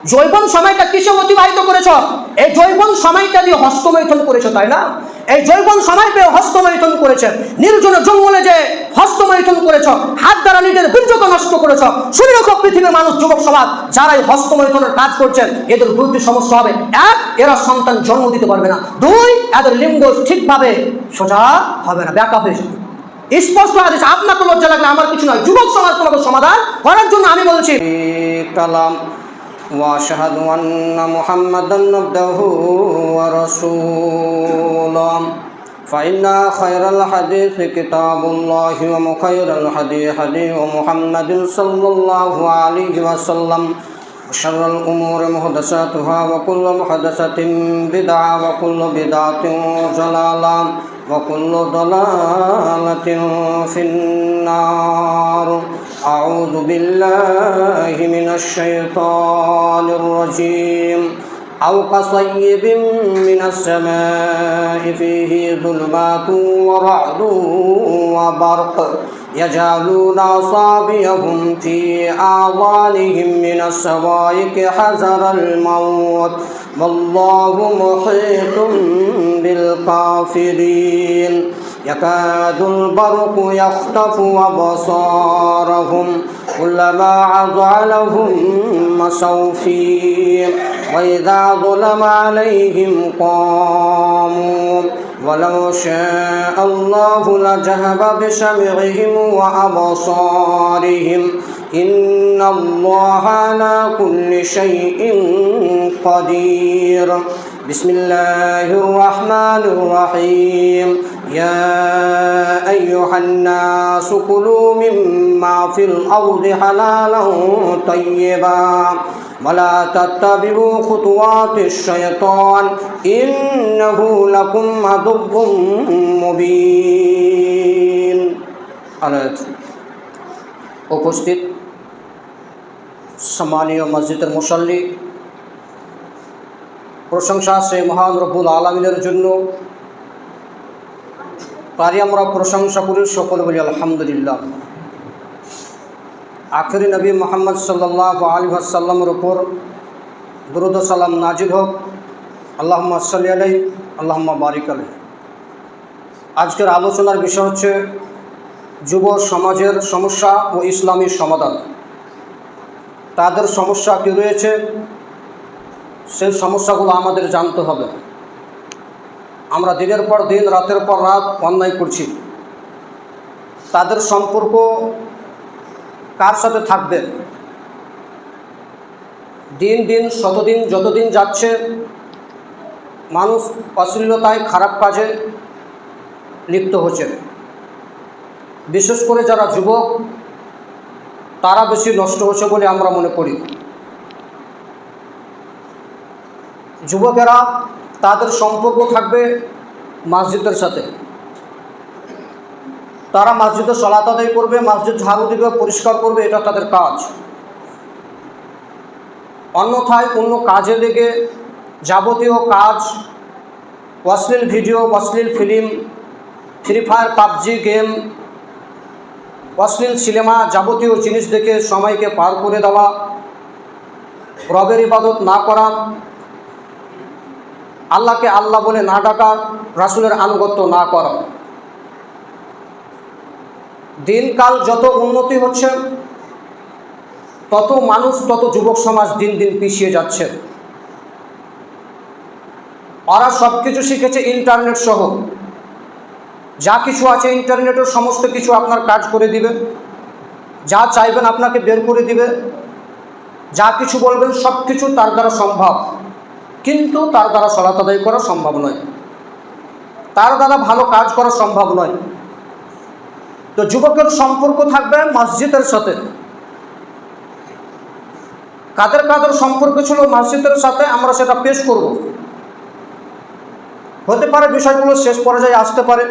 যৌবন সময়টা কিসে অতিবাহিত করেছ? এই যৌবন সময়টা দিয়ে হস্তমৈথন করেছ, তাই না? এই যৌবন সময় পেয়ে হস্তমৈথন করেছে। নির্জন জঙ্গলে যে হস্তমৈথন করেছ, হাত দ্বারা নিজের বীর্যকে নষ্ট করেছ। শুনে রাখো, পৃথিবীর মানুষ, যুবক সমাজ যারা এই হস্তমৈথনের কাজ করছেন এদের বুদ্ধি সমস্যা হবে। এক, এরা সন্তান জন্ম দিতে পারবে না। দুই, এদের লিঙ্গ ঠিকভাবে সোজা হবে না, ব্যাকআপ হয়ে যাবে। স্পষ্ট আদেশ আপনাকে লজ্জা লাগলে আমার কিছু নয়। যুবক সমাজ তোমাকে সমাধান করার জন্য আমি বলছি। কালাম। واشهد ان محمدا عبده ورسوله فان خير الحديث كتاب الله وخير الهدي هدي محمد صلى الله عليه وسلم وشر الامور محدثاتها وكل محدثه بدعه وكل بدعه ضلاله وكل ضلالة في النار أعوذ بالله من الشيطان الرجيم. أو كصيب من السماء فيه ظلمات ورعد وبرق يجعلون أصابعهم في آذانهم من السوائك حذر الموت. والله محيط بالكافرين. يكاد البرق يخطف أبصارهم كلما عضع لهم فيه وإذا ظلم عليهم قاموا ولو شاء الله لذهب بسمعهم وأبصارهم إن الله على كل شيء قدير بسم الله الرحمن الرحيم يا أيها الناس كلوا مما في الأرض حلالا طيبا ولا تتبعوا خطوات الشيطان إنه لكم عدو مبين আলাদ উপস্থিত সম্মানীয় মসজিদের মুসল্লি প্রশংসা সে মহান রব্বুল আলমিনের জন্য। তারই আমরা প্রশংসা করি সকল বলি আলহামদুলিল্লাহ। আখরি নবী মোহাম্মদ সাল্লাহ আলী আসাল্লামের উপর দুরুদ সালাম নাজির হোক। আল্লাহম্মা সাল্লি আলাই আল্লাহম্মা বারিক আলাই আজকের আলোচনার বিষয় হচ্ছে যুব সমাজের সমস্যা ও ইসলামী সমাধান। তাদের সমস্যা কী রয়েছে? সেই সমস্যাগুলো আমাদের জানতে হবে। আমরা দিনের পর দিন, রাতের পর রাত অন্যায় করছি। তাদের সম্পর্ক কার সাথে থাকবে? দিন দিন, শতদিন, যতদিন যাচ্ছে, মানুষ অশ্লীলতায় খারাপ কাজে লিপ্ত হচ্ছে। বিশেষ করে যারা যুবক, তারা বেশি নষ্ট হচ্ছে বলে আমরা মনে করি। যুবকেরা তাদের সম্পর্ক থাকবে মসজিদের সাথে। তারা মসজিদে সলাত আদায় করবে, মসজিদ ঝাড়ু দিবে, পরিষ্কার করবে, এটা তাদের কাজ। অন্যথায় অন্য কাজে লেগে যাবতীয় কাজ, অশ্লীল ভিডিও, অশ্লীল film free fire PUBG game, অশ্লীল সিনেমা যাবতীয় জিনিস দেখে সময়কে পার করে দেওয়া, রবের ইবাদত না করা আল্লাহকে আল্লাহ বলে না ডাকা রাসুলের আনুগত্য না করা দিনকাল যত উন্নতি হচ্ছে, তত মানুষ, তত যুবক সমাজ দিন দিন পিছিয়ে যাচ্ছে। ওরা সব কিছু শিখেছে ইন্টারনেট সহ। যা কিছু আছে ইন্টারনেটের সমস্ত কিছু আপনার কাজ করে দিবে। যা চাইবেন আপনাকে বের করে দিবে। যা কিছু বলবেন সব কিছু তার দ্বারা সম্ভব। কিন্তু তার দ্বারা সলাত আদায় করা সম্ভব নয়। তার দ্বারা ভালো কাজ করা সম্ভব নয়। তো যুবকের সম্পর্ক থাকবে মসজিদের সাথে। কাদের কাদের সম্পর্ক ছিল মসজিদের সাথে আমরা সেটা পেশ করব। হতে পারে বিষয়গুলো শেষ পর্যায়ে আসতে পারে।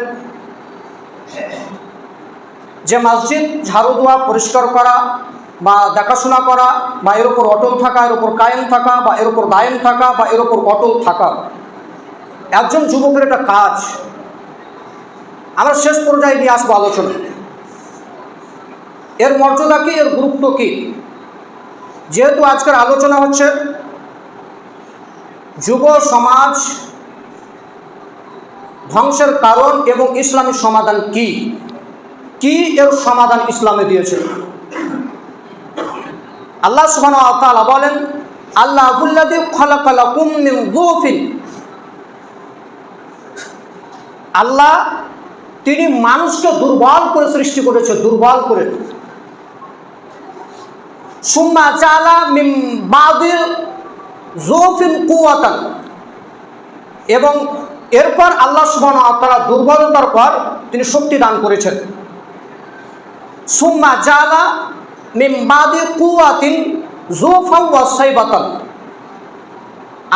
যে মসজিদ ঝাড়ু দেওয়া, পরিষ্কার করা বা দেখাশোনা করা বা এর ওপর অটল থাকা, এর ওপর কায়েম থাকা, বা এর ওপর দায়েম থাকা, বা এর ওপর অটল থাকা। একজন যুবকের একটা কাজ। আমরা শেষ পর্যায়ে নিয়ে আসব আলোচনা এর মর্যাদা কী, এর গুরুত্ব কী? যেহেতু আজকের আলোচনা হচ্ছে, যুব সমাজ ধ্বংসের কারণ এবং ইসলামী সমাধান কি? কি এর সমাধান ইসলামে দিয়েছে? আল্লাহ সুবহানাহু ওয়া তাআলা বলেন মিন যুফিন। আল্লাহ, তিনি মানুষকে দুর্বল করে সৃষ্টি করেছে, দুর্বল করে। সুম্মা জালা মিন বাদি জোফিন কুয়াতান এবং এরপর আল্লাহ ওয়া তাআলা দুর্বলতার পর তিনি শক্তি দান করেছেন। সুম্মা জালা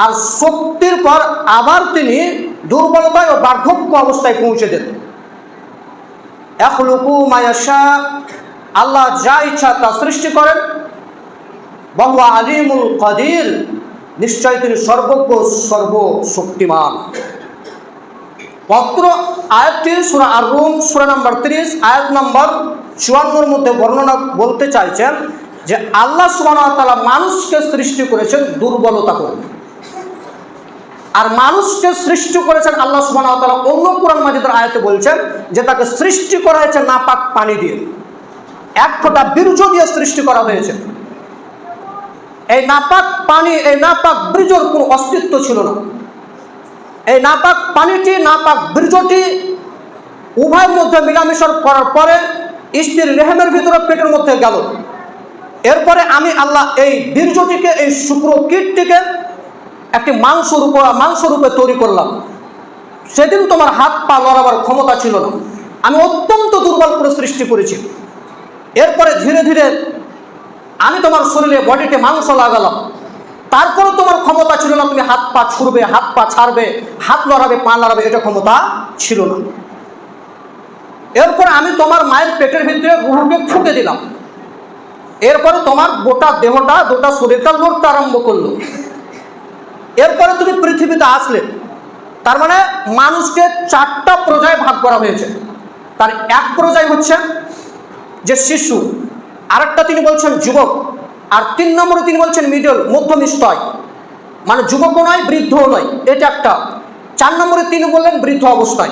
আর শক্তির পর আবার তিনি দুর্বলতায় ও বার্ধক্য অবস্থায় পৌঁছে দেন। এখলুকু মায়াশা আল্লাহ যা ইচ্ছা তা সৃষ্টি করেন। বহু আলিমুল কদির, নিশ্চয় তিনি সর্বজ্ঞ সর্বশক্তিমান। পত্র আয়াতটি সুরা আর রুম সুরা নম্বর তিরিশ, আয়াত নম্বর চুয়ান্নর মধ্যে বর্ণনা বলতে চাইছেন যে আল্লাহ সুবাহতালা মানুষকে সৃষ্টি করেছেন দুর্বলতা করে। আর মানুষকে সৃষ্টি করেছেন আল্লাহ সুবাহতালা অন্য কোরআন মাজিদের আয়াতে বলছেন যে তাকে সৃষ্টি করা হয়েছে নাপাক পানি দিয়ে। এক ফোঁটা বীর্য দিয়ে সৃষ্টি করা হয়েছে। এই নাপাক পানি, এই নাপাক বীর্যর কোনো অস্তিত্ব ছিল না। এই নাপাক পানিটি, নাপাক বীর্যটি উভয়ের মধ্যে মিলামিশন করার পরে স্ত্রীর রেহেমের ভিতরে পেটের মধ্যে গেল। এরপরে আমি আল্লাহ এই বীর্যটিকে এই শুক্র কীটটিকে একটি মাংস রূপে মাংস রূপে তৈরি করলাম। সেদিন তোমার হাত পা লড়াবার ক্ষমতা ছিল না। আমি অত্যন্ত দুর্বল করে সৃষ্টি করেছি। এরপরে ধীরে ধীরে আমি তোমার শরীরে বডিতে মাংস লাগালাম। তারপরে তোমার ক্ষমতা ছিল না, তুমি হাত পা ছুড়বে, হাত পা ছাড়বে, হাত লড়াবে, পা লড়াবে, এটা ক্ষমতা ছিল না। এরপর আমি তোমার মায়ের পেটের ভিতরে রুহুকে ফুটে দিলাম। এরপরে তোমার গোটা দেহটা, গোটা শরীরটা লড়তে আরম্ভ করল। এরপরে তুমি পৃথিবীতে আসলে। তার মানে মানুষকে চারটা প্রজায় ভাগ করা হয়েছে। তার এক প্রজায় হচ্ছে যে শিশু, আরেকটা তিনি বলছেন যুবক। আর তিন নম্বরে তিনি বলছেন মিডল মধ্যম স্তয় মানে যুবকও নয়, বৃদ্ধও নয়। এটা একটা। চার নম্বরে তিনি বললেন বৃদ্ধ অবস্থায়।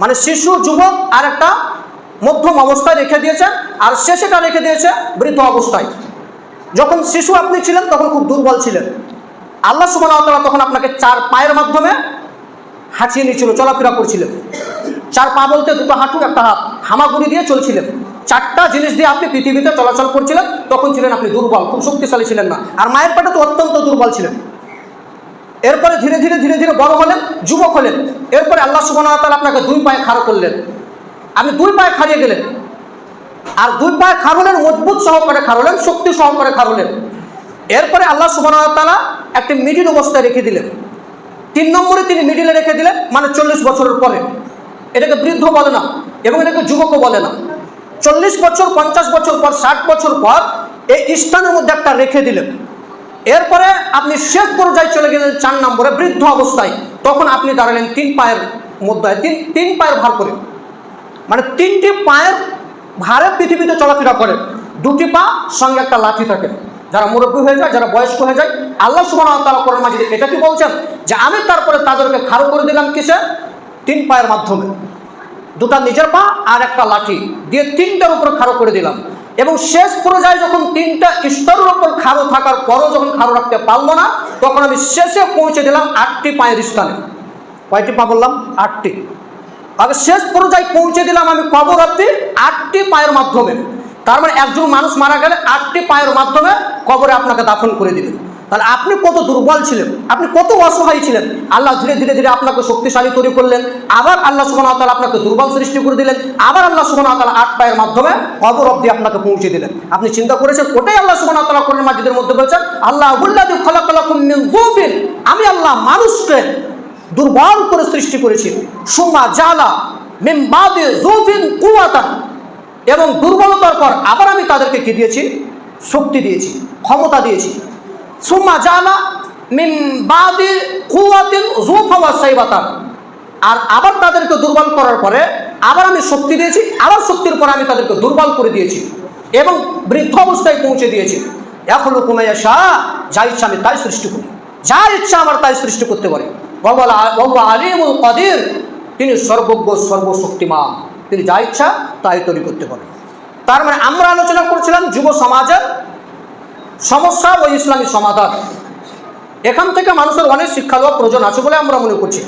মানে শিশু, যুবক আর একটা মধ্যম অবস্থায় রেখে দিয়েছেন। আর শেষেটা রেখে দিয়েছে বৃদ্ধ অবস্থায়। যখন শিশু আপনি ছিলেন, তখন খুব দুর্বল ছিলেন। আল্লাহ সুবাহ তখন আপনাকে চার পায়ের মাধ্যমে হাঁচিয়ে নিয়েছিল, চলাফেরা করছিলেন। চার পা বলতে দুটো হাঁটু একটা হাত, হামাগুড়ি দিয়ে চলছিলেন। চারটা জিনিস দিয়ে আপনি পৃথিবীতে চলাচল করছিলেন, তখন ছিলেন আপনি দুর্বল, খুব শক্তিশালী ছিলেন না। আর মায়ের পেটে তো অত্যন্ত দুর্বল ছিলেন। এরপরে ধীরে ধীরে ধীরে ধীরে বড় হলেন, যুবক হলেন। এরপরে আল্লাহ সুবাহ আপনাকে দুই পায়ে খাড়ো করলেন। আপনি দুই পায়ে খাড়িয়ে গেলেন। আর দুই পায়ে খাড়লেন মজবুত সহকারে খাড়লেন শক্তি সহকারে খাড়লেন এরপরে আল্লাহ সুবাহ একটি মিডিল অবস্থায় রেখে দিলেন। তিন নম্বরে তিনি মিডিলে রেখে দিলেন মানে চল্লিশ বছরের পরে। এটাকে বৃদ্ধ বলে না, এবং এটাকে যুবকও বলে না। চল্লিশ বছর, পঞ্চাশ বছর পর, ষাট বছর পর এই স্থানের মধ্যে একটা রেখে দিলেন। এরপরে আপনি শেষ পর্যায়ে চলে গেলেন চার নম্বরে, বৃদ্ধ অবস্থায়। তখন আপনি দাঁড়ালেন তিন পায়ের মধ্যে, তিন তিন পায়ের ভার করে। মানে তিনটি পায়ের ভারে পৃথিবীতে চলাফেরা করে। দুটি পা, সঙ্গে একটা লাঠি থাকে। যারা মুরব্বী হয়ে যায়, যারা বয়স্ক হয়ে যায়, আল্লাহ মাঝে এটা কি বলছেন যে, আমি তারপরে তাদেরকে খাড়ো করে দিলাম কিসে? তিন পায়ের মাধ্যমে। দুটা নিজের পা আর একটা লাঠি দিয়ে তিনটার উপর খাড়ো করে দিলাম। এবং শেষ পর্যায়ে যখন তিনটা স্তরের উপর খাড়ো থাকার পরও যখন খাড়ো রাখতে পারল না, তখন আমি শেষে পৌঁছে দিলাম আটটি পায়ের স্থানে। কয়টি পা বললাম? আটটি। আগে শেষ পর্যায়ে পৌঁছে দিলাম আমি কবর অব্দি আটটি পায়ের মাধ্যমে। তার মানে একজন মানুষ মারা গেলে আটটি পায়ের মাধ্যমে কবরে আপনাকে দাফন করে দিলেন তাহলে আপনি কত দুর্বল ছিলেন, আপনি কত অসহায় ছিলেন, আল্লাহ ধীরে ধীরে ধীরে আপনাকে শক্তিশালী তৈরি করলেন, আবার আল্লাহ সুবহানাহু ওয়া আপনাকে দুর্বল সৃষ্টি করে দিলেন, আবার আল্লাহ ওয়া আট পায়ের মাধ্যমে কবর অব্দি আপনাকে পৌঁছে দিলেন। আপনি চিন্তা করেছেন, ওটাই আল্লাহ সুবহানাহু ওয়া তাআলা কোরআন মাজিদের মধ্যে বলছেন, আল্লাহ আমি আল্লাহ মানুষকে দুর্বল করে সৃষ্টি করেছি। সুমা জালা মিন বাদি যুফিন কুওয়াতান। এবং দুর্বলতার পর আবার আমি তাদেরকে কি দিয়েছি? শক্তি দিয়েছি, ক্ষমতা দিয়েছি। সুম্মা জানা মিন বাদি কুয়াতিন জুফাওয়া সাইবাতান আর আবার তাদেরকে দুর্বল করার পরে আবার আমি শক্তি দিয়েছি, আবার শক্তির পরে আমি তাদেরকে দুর্বল করে দিয়েছি এবং বৃদ্ধ অবস্থায় পৌঁছে দিয়েছি। এখন কুমাইয়া শাহ যা ইচ্ছা আমি তাই সৃষ্টি করি। যা ইচ্ছা আমার তাই সৃষ্টি করতে পারে। বাবা আলিমুল কাদির, তিনি সর্বজ্ঞ, সর্বশক্তিমান। তিনি যা ইচ্ছা তাই তৈরি করতে পারেন। তার মানে আমরা আলোচনা করছিলাম যুব সমাজের সমস্যা ও ইসলামী সমাধান। এখান থেকে মানুষের অনেক শিক্ষা দেওয়া প্রয়োজন আছে বলে আমরা মনে করছি।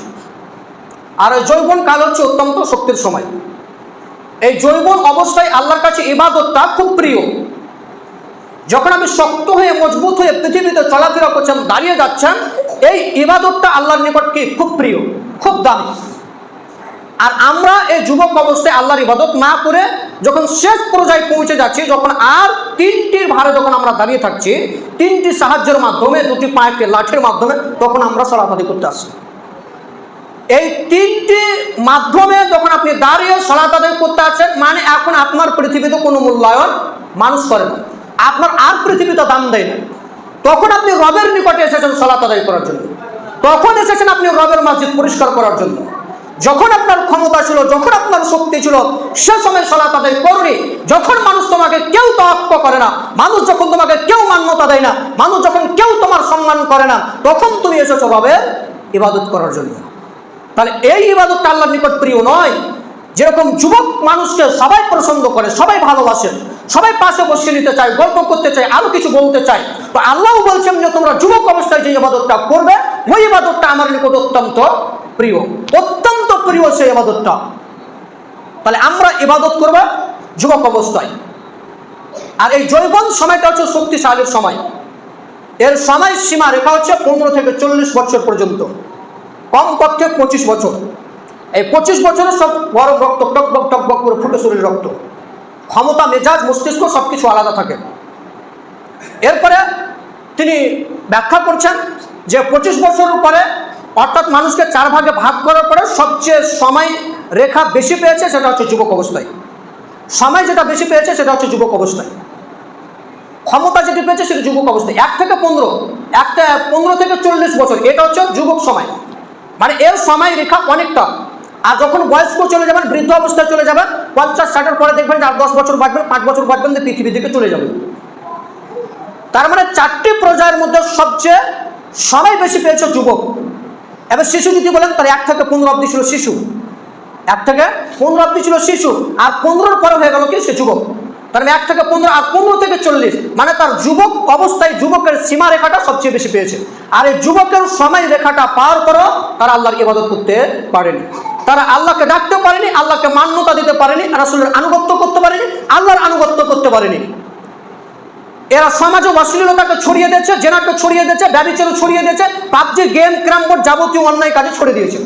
আর যৌবন কাল হচ্ছে অত্যন্ত শক্তির সময়। এই যৌবন অবস্থায় আল্লাহর কাছে ইবাদতটা খুব প্রিয়। যখন আমি শক্ত হয়ে, মজবুত হয়ে পৃথিবীতে চলাফেরা করছেন, দাঁড়িয়ে যাচ্ছেন, এই ইবাদতটা আল্লাহর নিকট কি? খুব প্রিয়, খুব দামি। আর আমরা এই যুবক অবস্থায় আল্লাহর ইবাদত না করে যখন শেষ পর্যায়ে পৌঁছে যাচ্ছি, যখন আর তিনটির ভারে যখন আমরা দাঁড়িয়ে থাকছি, তিনটি সাহায্যের মাধ্যমে, দুটি পায়ের লাঠির মাধ্যমে, তখন আমরা সলাপাতি করতে আসি এই তিনটি মাধ্যমে যখন আপনি দাঁড়িয়ে সলাত আদায় করতে আছেন মানে এখন আপনার পৃথিবীতে কোনো মূল্যায়ন মানুষ করে না। আপনার আর পৃথিবীতে দাম দেয় না। তখন আপনি রবের নিকটে এসেছেন সলাত আদায় করার জন্য। তখন এসেছেন আপনি রবের মসজিদ পরিষ্কার করার জন্য। যখন আপনার ক্ষমতা ছিল, যখন আপনার শক্তি ছিল, সে সময় সলাত আদায় করনি। যখন মানুষ তোমাকে কেউ তক্ক করে না, মানুষ যখন তোমাকে কেউ মান্যতা দেয় না, মানুষ যখন কেউ তোমার সম্মান করে না, তখন তুমি এসেছ রবের ইবাদত করার জন্য। তাহলে এই ইবাদতটা আল্লাহর নিকট প্রিয় নয়। যেরকম যুবক মানুষকে সবাই পছন্দ করে, সবাই ভালোবাসেন সবাই পাশে বসিয়ে নিতে চায়, গল্প করতে চায়, আরও কিছু বলতে চায়। তো আল্লাহ বলছেন যে তোমরা যুবক অবস্থায় যে ইবাদতটা করবে, ওই ইবাদতটা আমার নিকট অত্যন্ত প্রিয়। অত্যন্ত প্রিয় সেই ইবাদতটা। তাহলে আমরা ইবাদত করব যুবক অবস্থায়। আর এই জৈবন সময়টা হচ্ছে শক্তিশালীর সময়। এর সময় সীমা রেখা হচ্ছে পনেরো থেকে চল্লিশ বছর পর্যন্ত। কমপক্ষে পঁচিশ বছর। এই পঁচিশ বছরে সব গরম রক্ত টক বক টক বক করে ফুটে শরীর রক্ত। ক্ষমতা, মেজাজ, মস্তিষ্ক সব কিছু আলাদা থাকে। এরপরে তিনি ব্যাখ্যা করছেন যে পঁচিশ বছরের পরে অর্থাৎ মানুষকে চার ভাগে ভাগ করার পরে সবচেয়ে সময় রেখা বেশি পেয়েছে সেটা হচ্ছে যুবক অবস্থায়। সময় যেটা বেশি পেয়েছে সেটা হচ্ছে যুবক অবস্থায়। ক্ষমতা যেটি পেয়েছে সেটা যুবক অবস্থায়। এক থেকে পনেরো, একটা পনেরো থেকে চল্লিশ বছর, এটা হচ্ছে যুবক সময়। মানে এর সময় রেখা অনেকটা আর যখন বয়স্ক চলে যাবেন, বৃদ্ধ অবস্থায় চলে যাবেন, পঞ্চাশ, ষাটের পরে দেখবেন যে আর দশ বছর বাঁচবেন, পাঁচ বছর বাঁচবেন, যে পৃথিবী থেকে চলে যাবেন। তার মানে চারটি প্রজায়ের মধ্যে সবচেয়ে সবাই বেশি পেয়েছে যুবক। এবার শিশু যদি বলেন, তাহলে এক থেকে পনেরো অব্দি ছিল শিশু। এক থেকে পনেরো অব্দি ছিল শিশু, আর পনেরোর পরে হয়ে গেল কি? সে যুবক। মানে এক থেকে পনেরো আর পনেরো থেকে চল্লিশ মানে তার যুবক অবস্থায় যুবকের সীমা রেখাটা সবচেয়ে বেশি পেয়েছে। আর এই যুবকের সময় রেখাটা পার করো, তারা আল্লাহর ইবাদত করতে পারেনি। তারা আল্লাহকে ডাকতে পারেনি, আল্লাহকে মান্যতা দিতে পারেনি, রাসুলের আনুগত্য করতে পারেনি, আল্লাহর আনুগত্য করতে পারেনি। এরা সমাজে অশ্লীলতাকে ছড়িয়ে দিয়েছে, জেনাকে ছড়িয়ে দিয়েছে, ব্যবচারও ছড়িয়ে দিয়েছে, পাবজি, গেম ক্রাম বোর্ড যাবতীয় অন্যায় কাজে ছড়িয়ে দিয়েছে।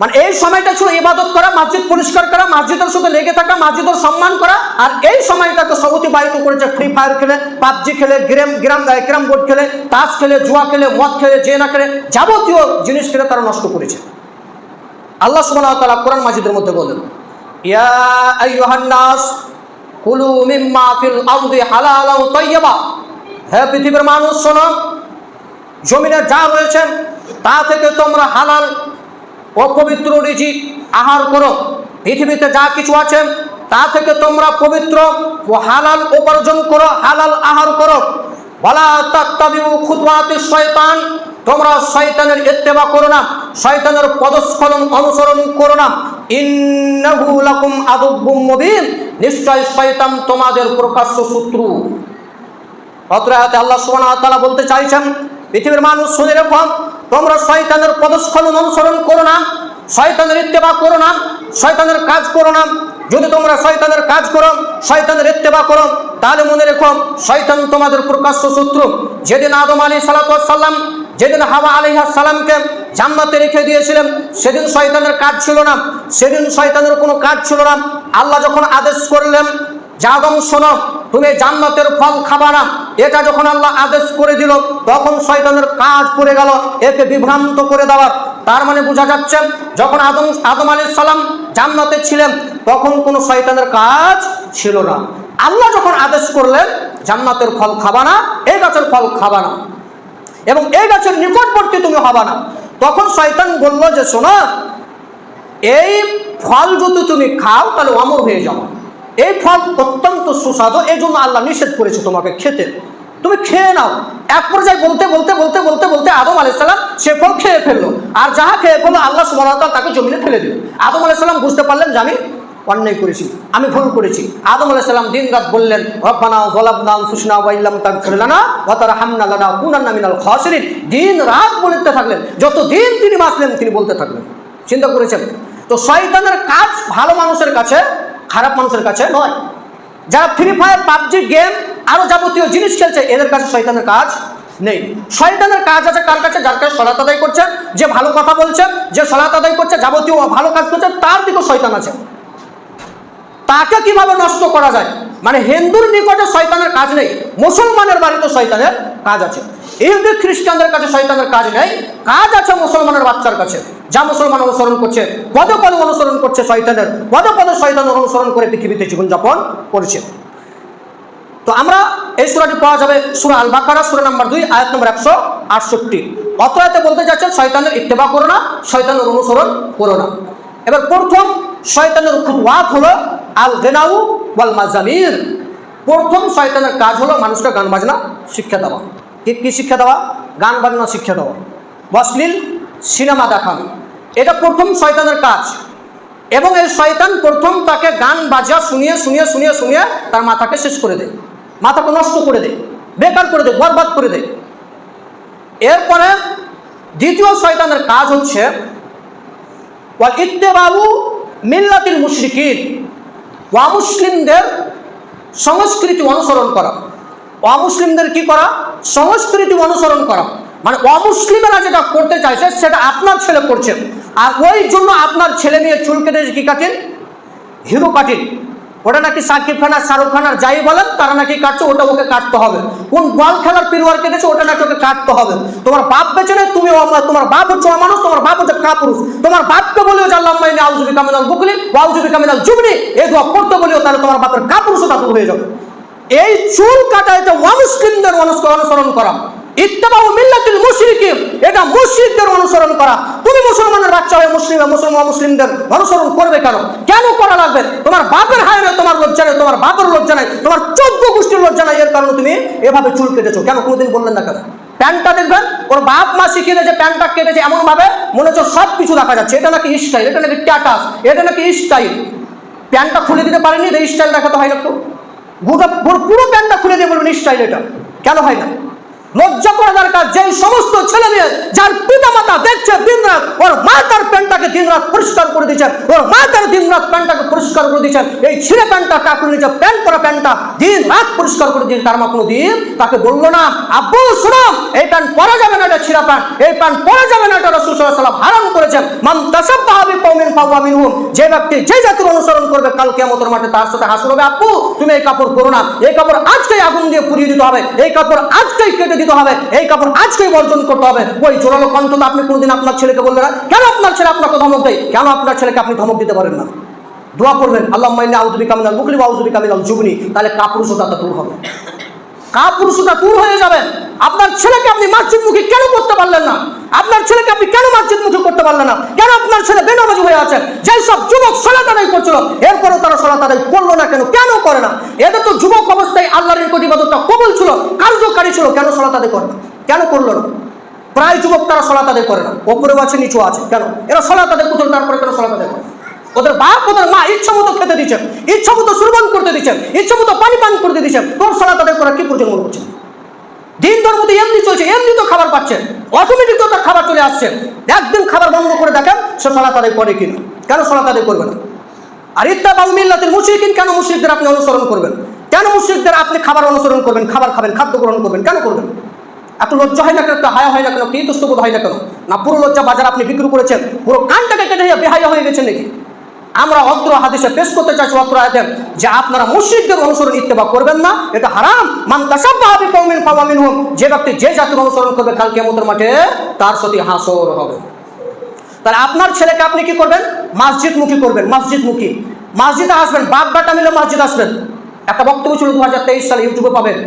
মানে এই সময়টা ছিল ইবাদত করা, মসজিদ পরিষ্কার করা, মসজিদের সাথে লেগে থাকা, মসজিদের সম্মান করা, আর এই সময়টাকে অতিবাহিত করেছে ফ্রি ফায়ার খেলে, পাবজি খেলে, গ্রাম গ্রাম ক্রাম বোর্ড খেলে, তাস খেলে, জুয়া খেলে, মদ খেলে জেনা খেলে, যাবতীয় জিনিস খেলে তারা নষ্ট করেছে। আল্লাহ সুবহানাহু ওয়া তাআলা কোরআন মাজিদের মধ্যে হে পৃথিবীর মানুষ, শোনো, জমিনে যা রয়েছে, তা থেকে তোমরা হালাল অপবিত্র রিজিক আহার করো। পৃথিবীতে যা কিছু আছে, তা থেকে তোমরা পবিত্র হালাল উপার্জন করো, হালাল আহার করো। বলা তাত্তাবিউ খুতওয়াতিস শয়তান, তোমরা শয়তানের ইত্তেবা করো না, শয়তানের পদস্খলন অনুসরণ করো না। ইন্নাহু লাকুম আদুব্বুম মুবিন, নিশ্চয় শয়তান তোমাদের প্রকাশ্য শত্রু। অতরাতে আল্লাহ সুবহানাহু ওয়া তাআলা বলতে চাইছেন, পৃথিবীর মানুষ শুনে রেখো। তোমরা শয়তানের পদস্খলন অনুসরণ করো না, শয়তানের ইত্তেবা করো না, শয়তানের কাজ করো না। যদি তোমরা শয়তানের কাজ করো, শয়তানের ইত্তেবা করো, তাহলে মনে রেখো, শয়তান তোমাদের প্রকাশ্য শত্রু। যেদিন আদম আলী সালাতাম যেদিন হাওয়া আলিহা সালামকে জান্নাতে রেখে দিয়েছিলেন, সেদিন শয়তানের কাজ ছিল না। সেদিন শয়তানের কোনো কাজ ছিল না। আল্লাহ যখন আদেশ করলেন যাদম শোনো তুমি জান্নাতের ফল খাবা না। এটা যখন আল্লাহ আদেশ করে দিল, তখন শয়তানের কাজ পড়ে গেল, একে বিভ্রান্ত করে দেওয়ার। তার মানে বোঝা যাচ্ছে, যখন আদম আদম আলী সালাম জান্নাতে ছিলেন, তখন কোনো শয়তানের কাজ ছিল না। আল্লাহ যখন আদেশ করলেন, জান্নাতের ফল খাবা না, এই গাছের ফল খাবা না। এবং এই গাছের নিকটবর্তী তুমি হবা না। তখন শয়তান বলল যে, শোনো, এই ফল যদি তুমি খাও, তাহলে অমর হয়ে যাব এই ফল অত্যন্ত সুস্বাদু, এই জন্য আল্লাহ নিষেধ করেছে তোমাকে খেতে। তুমি খেয়ে নাও। এক পর্যায়ে বলতে বলতে বলতে বলতে বলতে আদম আলাইসাল্লাম সে ফল খেয়ে ফেলল। আর যাহা খেয়ে ফেলল, আল্লাহ সুবাহ তাকে জমিনে ফেলে দিল। আদম আলাইসাল্লাম বুঝতে পারলেন যে আমি অন্যায় করেছি, আমি ভুল করেছি। আদম আলাইসাল্লাম দিন রাত বললেন, রব্বানা গলাবনা ফুসনা ওয়াইল্লাম তাগফির লানা ওয়া তারহামনা লানা কুনান্না মিনাল খাসিরিন। দিন রাত বলতে থাকলেন যত দিন তিনি বাঁচলেন তিনি বলতে থাকলেন। চিন্তা করেছেন? তো শয়তানের কাজ ভালো মানুষের কাছে খারাপ মানুষের কাছে নয়। যারা ফ্রি ফায়ার পাবজি গেম আরও যাবতীয় জিনিস খেলছে, এদের কাছে শয়তানের কাজ নেই। শয়তানের কাজ আছে কার কাছে? যার কাছে সলাত আদায় করছে, যে ভালো কথা বলছে, যে সলাত আদায় করছে, যাবতীয় ভালো কাজ করছে, তার দিকেও শয়তান আছে। তাকে কীভাবে নষ্ট করা যায়? মানে হিন্দুর নিকটে শয়তানের কাজ নেই, মুসলমানের বাড়িতে শয়তানের কাজ আছে। ইহুদি খ্রিস্টানদের কাছে শয়তানের কাজ নেই, কাজ আছে মুসলমানের বাচ্চার কাছে। যা মুসলমান অনুসরণ করছে, পদে পদে অনুসরণ করছে শয়তানের, পদে পদে শয়তানের অনুসরণ করে পৃথিবীতে জীবনযাপন করছে। তো আমরা এই সুরাটি পাওয়া যাবে সুরা আল বাকারা সুরা নাম্বার দুই, আয়াত নম্বর একশো আটষট্টি। অতরাতে বলতে যাচ্ছেন শয়তানের ইত্তেবা করো না, শয়তানের অনুসরণ করো না। এবার প্রথম শয়তানের খুদওয়াত হলো আল গেনাউ ওয়াল মাজামির প্রথম শয়তানের কাজ হলো মানুষকে গান বাজনা শিক্ষা দেওয়া। কি কি শিক্ষা দেওয়া? গান বাজনা শিক্ষা দেওয়া। অশ্লীল সিনেমা দেখানো। এটা প্রথম শয়তানের কাজ। এবং এই শয়তান প্রথম তাকে গান বাজা শুনিয়ে শুনিয়ে শুনিয়ে শুনিয়ে তার মাথাকে শেষ করে দেয়। মাথাকে নষ্ট করে দেয়, বেকার করে দেয়, বরবাদ করে দেয়। এরপরে দ্বিতীয় শয়তানের কাজ হচ্ছে ইত্তেবাবু মিল্লাতিল মুশরিকিন অমুসলিমদের সংস্কৃতি অনুসরণ করা। অমুসলিমদের কি করা? সংস্কৃতি অনুসরণ করা। মানে অমুসলিমেরা যেটা করতে চাইছে, সেটা আপনার ছেলে করছে। আর ওই জন্য আপনার ছেলে নিয়ে চুল কেটে কি কাটেন হিরো কাটিন ওটা নাকি সাকিব খান আর শাহরুখ খান আর যাই বলেন, তারা নাকি কাটছে, ওটা ওকে কাটতে হবে। কোন বল খেলার পিলওয়ার কেটেছে, ওটা নাকি ওকে কাটতে হবে। তোমার বাপ বেঁচে নেই, তুমি তোমার বাপ হচ্ছে মানুষ তোমার বাপ হচ্ছে কাপুরুষ। তোমার বাপকে বলিও যে আল্লাহ মাইনে আউজুবি কামিনাল বুকলি ওয়াউজুবি কামিনাল জুবনি এই দোয়া করতে বলিও তাহলে তোমার বাপের কাপুরুষতা দূর হয়ে যাবে। এই চুল কাটা এটা অমুসলিমদের অনুসরণ করা। ইত্তেবাউ মিল্লাতুল মুশরিকিন। এটা মুশরিকদের অনুসরণ করা। তুমি মুসলমানের বাচ্চা হয়ে মুসলিম, মুসলমান মুসলিমদের অনুসরণ করবে কেন? কেন করা লাগবে? তোমার বাপের হায় নেই, তোমার লজ্জা নেই, তোমার বাপের লজ্জা নেই, তোমার চোদ্দ গোষ্ঠীর লজ্জা নেই, এর কারণে তুমি এভাবে চুল কেটেছো। কেন কোনোদিন বললেন না কেন? প্যান্টটা দেখবেন, ওর বাপ মা শিখিয়ে যে প্যান্টটা কেটেছে এমন ভাবে মনে হচ্ছে সব কিছু দেখা যাচ্ছে। এটা নাকি স্টাইল এটা নাকি ট্যাটাস এটা নাকি স্টাইল প্যান্টটা খুলে দিতে পারেনি, এই স্টাইল দেখাতে হয় না একটু গোটা পুরো প্যান্টটা খুলে দিয়ে বলবেন স্টাইল এটা। কেন হয় না? লজ্জা করা দরকার যেই সমস্ত ছেলে মেয়ে যার পিতা মাতা দেখছে দিন রাত, ওর মা তার প্যান্টটাকে দিন রাত পরিষ্কার করে দিচ্ছেন ওর মা তার দিন রাত প্যান্টটাকে পরিষ্কার করে দিচ্ছেন এই ছিঁড়ে প্যান্টটা কাকুর নিচে, প্যান্ট পরা প্যান্টটা দিন রাত পরিষ্কার করে দিয়েছে তার মা কোনো দিন তাকে বলল না, আব্বু শুনাম এই প্যান্ট পরা যাবে না, এটা ছিঁড়া প্যান্ট, এই প্যান্ট পরা যাবে না, এটা রসুল সাল্লাম হারাম করেছেন। মান তাসাব্বাহাবি কওমিন ফাওয়া মিনহুম, যে ব্যক্তি যে জাতির অনুসরণ করবে, কাল কিয়ামতের মাঠে তার সাথে হাসর হবে। আপু তুমি এই কাপড় পরো না, এই কাপড় আজকেই আগুন দিয়ে পুড়িয়ে দিতে হবে, এই কাপড় আজকেই কেটে দিতে হবে, এই কাপড় আজকেই বর্জন করতে হবে। ওই জোরালো কণ্ঠ আপনি কোনোদিন আপনার ছেলেকে বললেন না, কেন আপনার ছেলে আপনাকে ধমক দেয়? কেন আপনার ছেলেকে আপনি ধমক দিতে পারেন না? দোয়া করবেন আল্লাহ মাইনে আউজুবি কামিনাল মুকলি আউজুবি কামিনাল জুগনি তাহলে কাপুরুষতা দূর হবে। কাপুরুষতা দূর হয়ে যাবে। আপনার ছেলেকে আপনি মসজিদমুখী কেন করতে পারলেন না? আপনার ছেলেকে আপনি কেন মসজিদমুখী করতে পারলেন না? কেন আপনার ছেলে বেনামাজি হয়ে আছেন যেই সব যুবক সলাত আদায় করছিল এরপরে তারা সলাত আদায় করল না কেন? কেন করে না? এদের তো যুবক অবস্থায় আল্লাহর ইবাদতটা কবুল ছিল, কার্যকারী ছিল, কেন সলাত আদায় করে না? কেন করল না? প্রায় যুবক তারা সলাত আদায় করে না। ওপরেও আছে নিচু আছে। কেন? এরা সলাত আদায় করতো তারপরে কেন সলাত আদায় করে না? ওদের বাপ, ওদের মা ইচ্ছা মতো খেতে দিচ্ছেন, ইচ্ছা মতো সুরবান করতে দিচ্ছেন, ইচ্ছা মতো পানি পান করতে দিচ্ছেন। তোর সলাত আদায় করার কি প্রয়োজন মনে করছেন? দিন ধর্ম তো এমনি চলছে, এমনি তো খাবার পাচ্ছেন। অটোমেটিক তো তার খাবার চলে আসছে। একদিন খাবার বন্ধ করে দেখেন সে সলাত তাদের করে কিনা। কেন সলাত তাদের করবে না? আর ইত্তাবাউ মিল্লাতিল মুশরিকিন, কেন মুশরিকদের আপনি অনুসরণ করবেন? কেন মুশরিকদের আপনি খাবার অনুসরণ করবেন? খাবার খাবেন, খাদ্য গ্রহণ করবেন, কেন করবেন? এত লজ্জা হয় না কেন? একটা হায়া হয় না কেন? কি তুস্তবোধ হয় না কেন? না, পুরো লজ্জা বাজার আপনি বিক্রি করেছেন, পুরো কানটাকে কেটে হয়ে বেহায়া হয়ে গেছেন নাকি? আমরা অত্র হাদিসে পেশ করতে চাইছি অত্র আয়াতের যে আপনারা মুশরিকদের অনুসরণ ইত্তেবা করবেন না, এটা হারাম। মান তাসাব্বাহা বিকওমিন ফাওয়া মিনহুম, যে ব্যক্তি যে জাতির অনুসরণ করবে কাল কিয়ামতের মাঠে, তার সাথে হাসর হবে। তাহলে আপনার ছেলেকে আপনি কি করবেন? মসজিদমুখী করবেন, মসজিদমুখী। মসজিদে আসবেন বাপ বাটা মিলে মসজিদ আসবেন। একটা বক্তব্য ছিল দু হাজার তেইশ সালে ইউটিউবে পাবেন,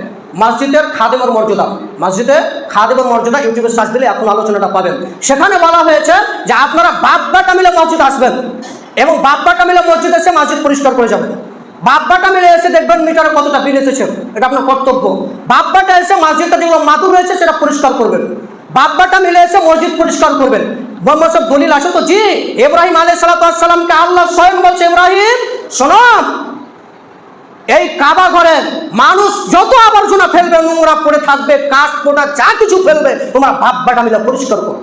মসজিদের খাদেমের মর্যাদা। মসজিদে খাদেমের মর্যাদা ইউটিউবে সার্চ দিলে এখন আলোচনাটা পাবেন। সেখানে বলা হয়েছে যে আপনারা বাপ বাটা মিলে মসজিদ আসবেন। এবং বাপ বাটা মিলে মসজিদ এসে মসজিদ পরিষ্কার করে যাবেন বাব্বাটা মিলে এসে দেখবেন মিটারে কতটা বিল এসেছে, এটা আপনার কর্তব্য। বাব্বাটা এসে মসজিদটা যেগুলো মাদুর রয়েছে, সেটা পরিষ্কার করবেন। বাব্বাটা মিলে এসে মসজিদ পরিষ্কার করবেন। মোহাম্মদ সব দলিল আছে তো? জি, ইব্রাহিম আলাই সালাতামকে আল্লাহ স্বয়ং বলছে, ইব্রাহিম, শোনো। এই কাবা ঘরে মানুষ যত আবর্জনা ফেলবে, নোংরা পড়ে থাকবে, কাঠ পোটা যা কিছু ফেলবে, তোমরা বাপ বাটা মিলা পরিষ্কার করো।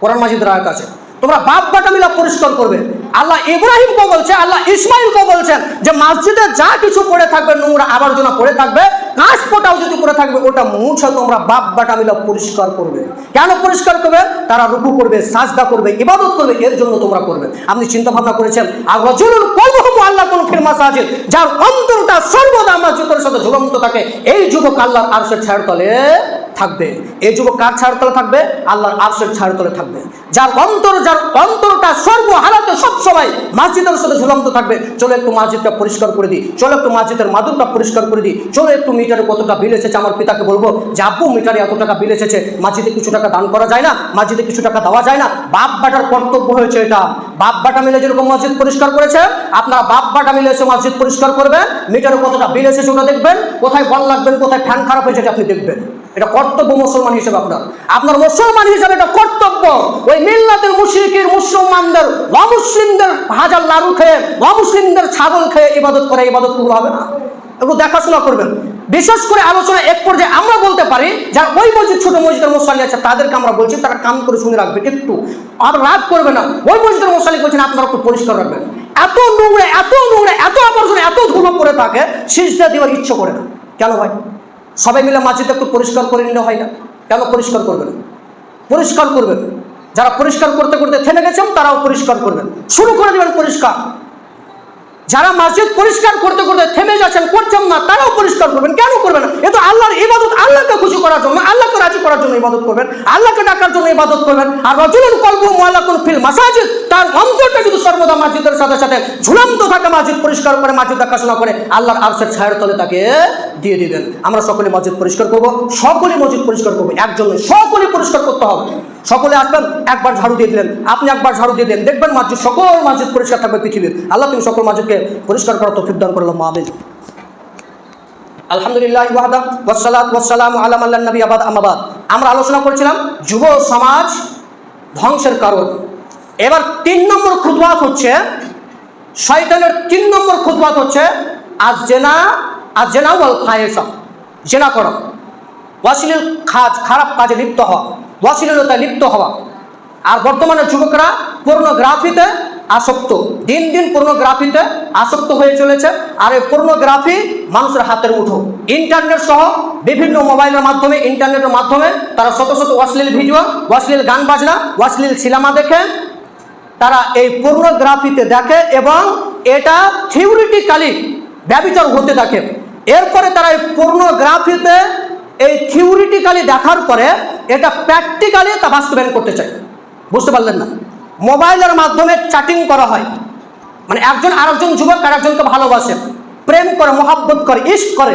কোরআন মাজিদ রায়ত আছে। তোমরা বাপ বাটা মিলা পরিষ্কার করবে। আল্লাহ ইব্রাহিমকে বলছে, আল্লাহ ইসমাইলকে বলছেন যে মসজিদে যা কিছু পড়ে থাকবে, নোংরা আবর্জনা পড়ে থাকবে কাঠ পোটাও যদি পড়ে থাকবে, ওটা মুছে তোমরা বাপ বাটা মিলা পরিষ্কার করবে। কেন পরিষ্কার করবে? তারা রুকু করবে, সাজদা করবে, ইবাদত করবে, এর জন্য তোমরা করবে। আপনি চিন্তা ভাবনা করেছেন, আর রজুলুল কলবহু আল্লাহ কোন মাসাজিদ, যার অন্তরটা সর্বদা মসজিদের সাথে ঝুলন্ত থাকে, এই যুবক আল্লাহর আরশের ছায়ার তলে থাকবে। এই যুবক কার ছায়ার তলে থাকবে? আল্লাহর আরশের ছায়ার তলে থাকবে। যার অন্তর, যার অন্তরটা সর্ব হালাতে সব সময় মসজিদের সাথে ঝুলন্ত থাকবে। চলো একটু মসজিদটা পরিষ্কার করে দিই। চলো একটু মসজিদের মাদুরটা পরিষ্কার করে দিই। চলো একটু মিটারে কতটা বিল এসেছে আমার পিতাকে বলব, যে আব্বু, মিটারে এত টাকা বিল এসেছে। মসজিদে কিছু টাকা দান করা যায় না, মসজিদে কিছু টাকা দেওয়া যায় না। বাপ বাটার কর্তব্য হয়েছে এটা। বাপ বাটা মিলে যেরকম মসজিদ পরিষ্কার করেছে, আপনারা বাপ বাটা মিলে এসে মসজিদ পরিষ্কার করবেন। মিটারে কতটা বিল এসেছে ওটা দেখবেন। কোথায় বল লাগবেন, কোথায় ফ্যান খারাপ হয়েছে আপনি দেখবেন। এটা কর্তব্য মুসলমান হিসেবে আপনার। আপনার মুসলমান হিসেবে এটা কর্তব্য। ওই মিল্লাতের মুশরিকের মুসলমানদের অমুসলিমদের হাজার লাড়ু খেয়ে অমুসলিমদের ছাগল খেয়ে ইবাদত করে, ইবাদত করলে হবে না। একটু দেখাশোনা করবেন। বিশেষ করে আলোচনা এক পর্যায়ে আমরা বলতে পারি, যারা ওই মসজিদ, ছোট মসজিদের মশালি আছে, তাদেরকে আমরা বলছি, তারা কাম করে শুনে রাখবে, একটু। আর রাগ করবে না। ওই মসজিদের মশালি বলছেন, আপনারা একটু পরিষ্কার রাখবেন। এত নোংরা এত নোংরা, এত আবর্জনা, এত ধুলো পড়ে থাকে, সিজদা দেওয়ার ইচ্ছে করে না। কেন ভাই? সবাই মিলে মসজিদ একটু পরিষ্কার করে নিলে হয় না। কেন পরিষ্কার করবেন? পরিষ্কার করবেন। যারা পরিষ্কার করতে করতে থেমে গেছেন তারাও পরিষ্কার করবেন। শুরু করে দেবেন পরিষ্কার। যারা মসজিদ পরিষ্কার করতে করতে থেমে যাচ্ছেন, করছেন না, তারাও পরিষ্কার করবেন। কেন করবেন? এ তো আল্লাহর ইবাদত, আল্লাহকে খুশি করার জন্য, আল্লাহকে রাজি করার জন্য ইবাদত করবেন। আল্লাহকে ডাকার জন্য ইবাদত করবেন। আর রজুলুল কলবু মুআল্লাকুন ফিল মাসাজিদ, তার অন্তরটা যদি সর্বদা মসজিদের সাথে সাথে ঝুলন্ত থাকে, মসজিদ পরিষ্কার করে, মসজিদ দেখাশোনা করে, আল্লাহর আরশের ছায়ের তলে তাকে দিয়ে দিবেন। আমরা সকলে মসজিদ পরিষ্কার করব, সকলে মসজিদ পরিষ্কার করব একজন সকলে পরিষ্কার করতে হবে। সকলে আসবেন, একবার ঝাড়ু দিয়ে দিলেন, আপনি একবার ঝাড়ু দিয়ে দিলেন, দেখবেন মসজিদ, সকল মসজিদ পরিষ্কার থাকবে পৃথিবীর। আল্লাহ তুমি সকল মসজিদকে পরিষ্কার করার তৌফিক দান করলাম মাহবিল আলহামদুলিল্লাহ ওয়াহদা, ওয়াসসালাত ওয়াসসালামু আলা মান লা নবী আমাবাদ আমরা আলোচনা করছিলাম যুব সমাজ ধ্বংসের কারণ। এবার তিন নম্বর খুতবাত হচ্ছে, শয়তানের তিন নম্বর খুতবাত হচ্ছে, আজ জেনা আজ জেনা ওয়াল খায়েসা, জেনা করা। ওয়াসিলিল খাজ, খারাপ কাজে লিপ্ত হওয়া ওয়াসিলতায় লিপ্ত হওয়া। আর বর্তমানে যুবকরা পর্নোগ্রাফিতে আসক্ত। দিন দিন পর্নোগ্রাফিতে আসক্ত হয়ে চলেছে। আর এই পর্নোগ্রাফি মানুষের হাতের মুঠো। ইন্টারনেট সহ বিভিন্ন মোবাইলের মাধ্যমে, ইন্টারনেটের মাধ্যমে তারা শত শত অশ্লীল ভিডিও অশ্লীল গান বাজনা অশ্লীল সিনেমা দেখে তারা এই পর্নোগ্রাফিতে দেখে এবং এটা থিওরিটিক্যালি ব্যবচার হতে থাকে। এরপরে তারা এই পর্নোগ্রাফিতে এই থিওরিটিক্যালি দেখার পরে এটা প্র্যাকটিক্যালি তা বাস্তবায়ন করতে চায়। বুঝতে পারলেন না? মোবাইলের মাধ্যমে চ্যাটিং করা হয়। মানে একজন আরেকজন যুবক আরেকজনকে ভালোবাসে, প্রেম করে, মহাব্বত করে ইস্ক করে।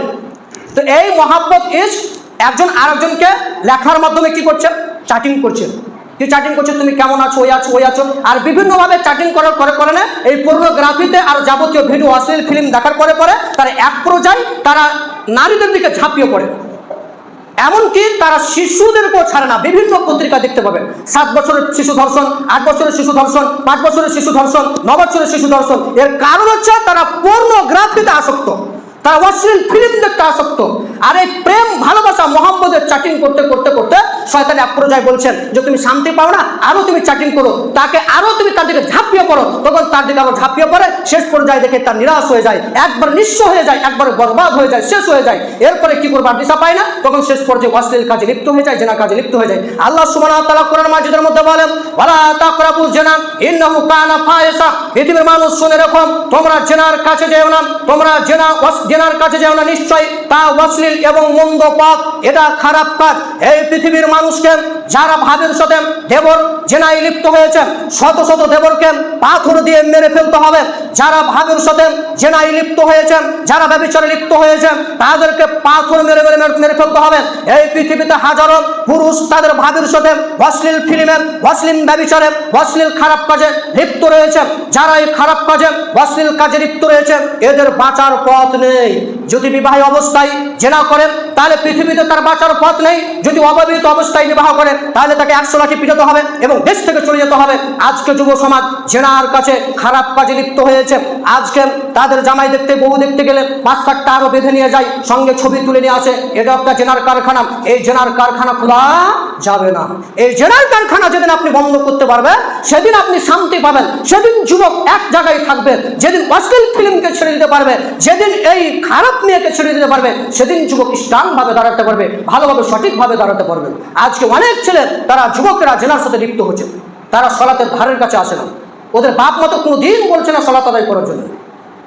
তো এই মহাব্বত ইস্ক একজন আরেকজনকে লেখার মাধ্যমে কি করছে? চ্যাটিং করছে। কি চ্যাটিং করছে, তুমি কেমন আছো, ওই আছো ওই আছো। আর বিভিন্নভাবে চ্যাটিং করার করে করে না, এই পর্নোগ্রাফিতে আর যাবতীয় ভিডিও অশ্লীল ফিল্ম দেখার পরে পরে তারা এক পর্যায়ে তারা নারীদের দিকে ঝাঁপিয়ে পড়ে। এমনকি তারা শিশুদেরকেও ছাড়ে না, বিভিন্ন পত্রিকা দেখতে পাবেন সাত বছরের শিশু ধর্ষণ, আট বছরের শিশু ধর্ষণ, পাঁচ বছরের শিশু ধর্ষণ, ন বছরের শিশু ধর্ষণ। এর কারণ হচ্ছে তারা পর্নোগ্রাফিতে আসক্ত। তারা অশ্লীল ফিল্ম দেখতে আসক্ত। আর এই প্রেম, ভালোবাসা, মোহাম্মদের চ্যাটিং করতে করতে করতে শয়তান এক পর্যায়ে বলছেন যে, তুমি শান্তি পাও না? আরও তুমি চ্যাটিং করো। তাকে আরও তুমি তার দিকে ঝাঁপিয়ে পড়ো। তখন তার দিকে আরও ঝাঁপিয়ে পড়ে। শেষ পর্যায়ে দেখে তার নিরাশ হয়ে যায়। একবার নিঃস্ব হয়ে যায়, একবার বরবাদ হয়ে যায়, শেষ হয়ে যায়। এরপরে কি করবার দিশা পায় না। তখন শেষ পর্যায়ে অশ্লীল কাজে লিপ্ত হয়ে যায় জেনা কাজে লিপ্ত হয়ে যায়। আল্লাহ সুবহানাহু ওয়া কোরআন মাজিদের মধ্যে বলেন, ওয়ালা তাকরাবু জেনা, ইন্নাহু কানা ফায়েসা পৃথিবীর মানুষ শুনে রাখো, তোমরা জেনার কাছে যেও না, তোমরা জেনা জেনার কাছে যেও না নিশ্চয়, তা অশ্লীল এবং মন্দ পথ, এটা খারাপ কাজ। এই পৃথিবীর মানুষকে যারা ভাবের সাথে দেবর জেনায় লিপ্ত হয়েছেন শত শত দেবরকে পাথর দিয়ে মেরে ফেলতে হবে। যারা ভাবের সাথে জেনায় লিপ্ত হয়েছেন, যারা ব্যবচারে লিপ্ত হয়েছেন, তাদেরকে পাথর মেরে মেরে মেরে- ফেলতে হবে। এই পৃথিবীতে হাজারো পুরুষ তাদের ভাবের সাথে অশ্লীল ফিল্মের, অশ্লীল ব্যবচারে, অশ্লীল খারাপ কাজে লিপ্ত রয়েছে। যারা এই খারাপ কাজে, অশ্লীল কাজে লিপ্ত রয়েছে, এদের বাঁচার পথ নেই। যদি বিবাহ অবস্থায় জেনা করেন তাহলে পৃথিবীতে তার বাঁচার পথ নেই। যদি অবহিত অবস্থায় বিবাহ করেন তাহলে তাকে একশো লাঠি পিটাতে হবে এবং দেশ থেকে চলে যেতে হবে। আজকে যুব সমাজ জেনার কাছে খারাপ কাজে লিপ্ত হয়েছে। আজকে তাদের জামাই দেখতে, বউ দেখতে গেলে পাঁচ সাতটা আরও বেঁধে নিয়ে যায়, সঙ্গে ছবি তুলে নিয়ে আসে। এটা একটা জেনার কারখানা। এই জেনার কারখানা খোলা যাবে না। এই জেনার কারখানা যেদিন আপনি বন্ধ করতে পারবেন সেদিন আপনি শান্তি পাবেন। সেদিন যুবক এক জায়গায় থাকবে। যেদিন অশ্লীল ফিল্মকে ছেড়ে দিতে পারবে, যেদিন এই খারাপ মেয়েকে ছেড়ে দিতে পারবে, সেদিন যুবক স্ট্রংভাবে দাঁড়াতে পারবে, ভালোভাবে, সঠিকভাবে দাঁড়াতে পারবে। আজকে অনেক ছেলে, তারা যুবকেরা জেনার সাথে লিপ্ত হচ্ছে। তারা সলাতের ধারের কাছে আসে না। ওদের বাপ মতো কোনো দিন বলছে না সলাত আদায় করার জন্য।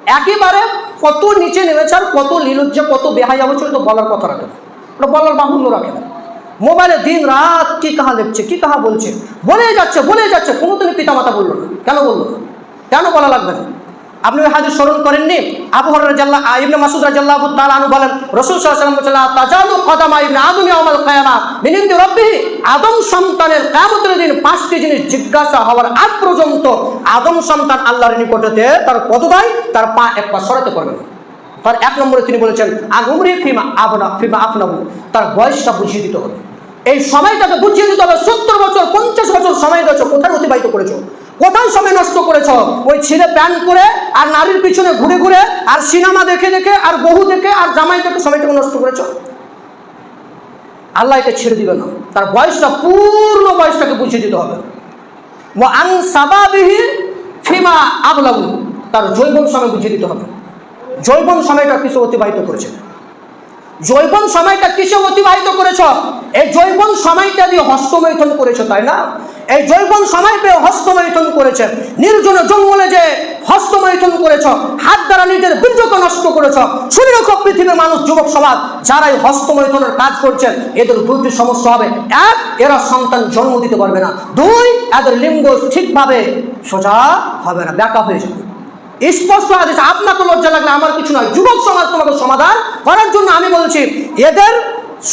একেবারে কত নিচে নেমেছেন কত লীলজ্জ, কত বেহাই হচ্ছে তো বলার কথা রাখে না। ওটা বলার বাহুল্য রাখে না। মোবাইলে দিন রাত কি কাহা লেখছে কি কাহা বলছে বলে যাচ্ছে বলে যাচ্ছে কোনো দিনই পিতামাতা বলল না। কেন বলল না? কেন বলা লাগবে না? আপনি হাজির স্মরণ করেননি? আনহু বলেন আদম সন্তানের দিন জিজ্ঞাসা হওয়ার আগ পর্যন্ত আদম সন্তান আল্লাহর তার তার পা এক পা তার এক নম্বরে তিনি বলেছেন তার বয়সটা বুঝিয়ে দিতে হবে। এই সময়টাকে বুঝিয়ে দিতে হবে, সত্তর বছর, পঞ্চাশ বছর সময় রয়েছে কোথায় অতিবাহিত করেছ? কোথায় সময় নষ্ট করেছ? ওই ছেলে প্যান করে আর নারীর পিছনে ঘুরে ঘুরে আর সিনেমা দেখে দেখে আর বহু দেখে আর জামাই দেখে সময়টাকে নষ্ট করেছ? আল্লাহ একে ছেড়ে দিবে না। তার বয়সটা, পূর্ণ বয়সটাকে বুঝিয়ে দিতে হবে। আং ফিমা আবলাবু তার জৈবন সময় বুঝিয়ে দিতে হবে। জৈবন সময়টা কিছু অতিবাহিত করেছে? জৈবন সময়টা কিসে অতিবাহিত করেছ? এই জৈবন সময়টা দিয়ে হস্তমৈথন করেছ, তাই না? এই জৈবন সময় পেয়ে হস্তমৈথন করেছে। নির্জন জঙ্গলে যে হস্তমৈথন করেছ, হাত দ্বারা নিজের বীর্যকে নষ্ট করেছ, শুনে রাখো পৃথিবীর মানুষ, যুবক সমাজ যারা এই হস্তমৈথনের কাজ করছেন, এদের দুটি সমস্যা হবে। এক, এরা সন্তান জন্ম দিতে পারবে না। দুই, এদের লিঙ্গ ঠিকভাবে সোজা হবে না, ব্যাকা হয়ে যাবে। স্পষ্ট আদেশ আপনাকে লজ্জা লাগলে আমার কিছু নয়। যুবক সমাজ তোমাকে সমাধান করার জন্য আমি বলছি, এদের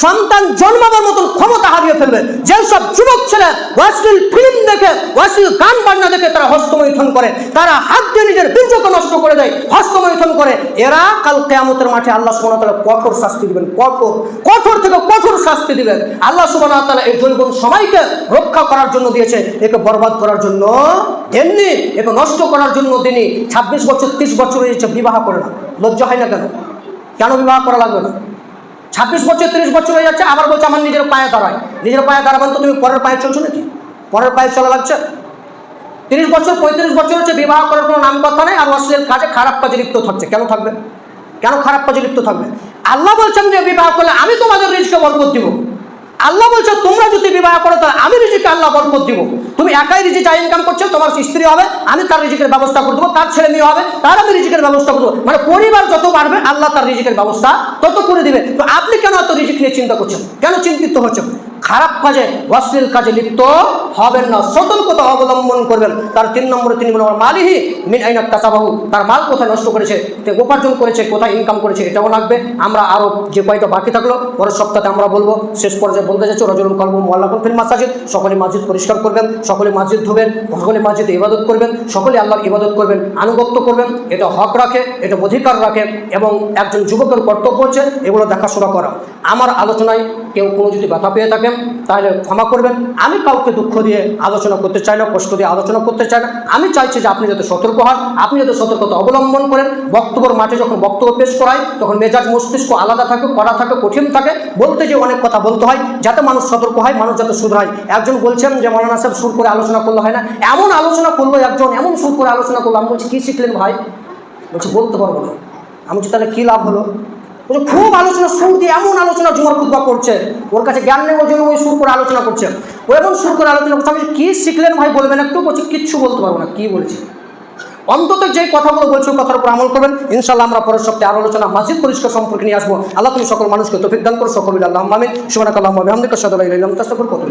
সন্তান জন্মাবার মতন ক্ষমতা হারিয়ে ফেলবে। যেসব যুবক ছেলে অশ্লীল ফিল্ম দেখে অশ্লীল গান বান্না দেখে তারা হস্তমৈথন করে, তারা হাত দিয়ে নিজের বীর্যকে নষ্ট করে দেয়, হস্তমৈথন করে। এরা কাল কেয়ামতের মাঠে আল্লাহ সুবহানাহু ওয়া তাআলা কঠোর শাস্তি দিবেন, কঠোর কঠোর থেকে কঠোর শাস্তি দিবেন। আল্লাহ সুবহানাহু ওয়া তাআলা এই জৈবন সবাইকে রক্ষা করার জন্য দিয়েছে, একে বরবাদ করার জন্য এমনি, একে নষ্ট করার জন্য তিনি ছাব্বিশ বছর, তিরিশ বছর হয়েছে বিবাহ করে না। লজ্জা হয় না কেন? কেন বিবাহ করা লাগবে না? ছাব্বিশ বছর, তিরিশ বছর হয়ে যাচ্ছে, আবার বলছে আমার নিজের পায়ে দাঁড়ায়। নিজের পায়ে দাঁড়াবেন তো তুমি পরের পায়ে চলছো নাকি? পরের পায়ে চলা লাগছে? তিরিশ বছর, পঁয়ত্রিশ বছর হচ্ছে বিবাহ করার কোনো নাম কথা নেই, আর অশ্লীল কাজে খারাপ কাজে লিপ্ত থাকছে। কেন থাকবে? কেন খারাপ কাজে লিপ্ত থাকবে? আল্লাহ বলছেন যে বিবাহ করলে আমি তোমাদের রিজকে বরকত দিব। আল্লাহ বলছো, তোমরা যদি বিবাহ করো, তাহলে আমি রিজিকে আল্লাহ বরকত দিব। তুমি একাই রিজি চাই ইনকাম করছ, তোমার স্ত্রী হবে, আমি তার রিজিকের ব্যবস্থা করে দেবো, তার ছেলে মেয়ে হবে, তার আমি রিজিকের ব্যবস্থা করে দেবো। মানে পরিবার যত বাড়বে, আল্লাহ তার রিজিকের ব্যবস্থা তত করে দিবে। তো আপনি কেন এত রিজিক নিয়ে চিন্তা করছেন? কেন চিন্তিত হচ্ছেন? খারাপ কাজে, অশ্লীল কাজে লিপ্ত হবেন না। সতর্কতা অবলম্বন করবেন। তার তিন নম্বরে তিনি বলেন মালিহি মিন আইনাক কাসাবাহু তার মাল কোথায় নষ্ট করেছে উপার্জন করেছে, কোথায় ইনকাম করেছে, এটাও লাগবে। আমরা আরও যে কয়টা বাকি থাকল, পরের সপ্তাহে আমরা বলব। শেষ পর্যায়ে বলতে যাচ্ছি রজরুল কলম মোল্লাকুল ফিল মাসাজিদ। সকলে মসজিদ পরিষ্কার করবেন, সকলে মসজিদ ধোবেন, সকলে মসজিদে ইবাদত করবেন, সকলে আল্লাহর ইবাদত করবেন, আনুগত্য করবেন। এটা হক রাখে, এটা অধিকার রাখে এবং একজন যুবকের কর্তব্য হচ্ছে এগুলো দেখাশোনা করা। আমার আলোচনায় কেউ কোনো যদি ব্যথা পেয়ে থাকেন, তাহলে ক্ষমা করবেন। আমি কাউকে দুঃখ দিয়ে আলোচনা করতে চাই না, কষ্ট দিয়ে আলোচনা করতে চাই না। আমি চাইছি যে আপনি যাতে সতর্ক হন, আপনি যাতে সতর্কতা অবলম্বন করেন। বক্তব্যের মাঠে যখন বক্তব্য পেশ করায় তখন মেজাজ, মস্তিষ্ক আলাদা থাকে, কড়া থাকে, কঠিন থাকে। বলতে যে অনেক কথা বলতে হয়, যাতে মানুষ সতর্ক হয়, মানুষ যাতে শুধরায়। একজন বলছেন যে, মৌলানা সাহেব, সুর করে আলোচনা করলে হয় না। এমন আলোচনা করল একজন, এমন সুর করে আলোচনা করল। আমি বলছি, কী শিখলেন ভাই? বলছি, বলতে পারব না। আমি বলছি, তাহলে কী লাভ হলো? খুব আলোচনা, সুর দিয়ে এমন আলোচনা জুমার খুদ্া করছে। ওর কাছে জ্ঞান নেই জন্য ওই সুর করে আলোচনা করছে। ও এমন সুর করে আলোচনা করছে। আমি কী শিখলেন ভাই? বলবেন একটু? বলছি, কিচ্ছু বলতে পারব না, কী বলছি? অন্তত যে কথাগুলো বলছো কথার উপর আমল করবেন। ইনশাল্লাহ আমরা পরের সপ্তাহে আলোচনা, মাসজিদ পরিষ্কার সম্পর্কে নিয়ে আসব। আল্লাহ তুমি সকল মানুষকে তো দান করো, সকল আল্লাহ মামিন সুবান আল্লাহ মামিন আমাদের সাদা ইলাম কত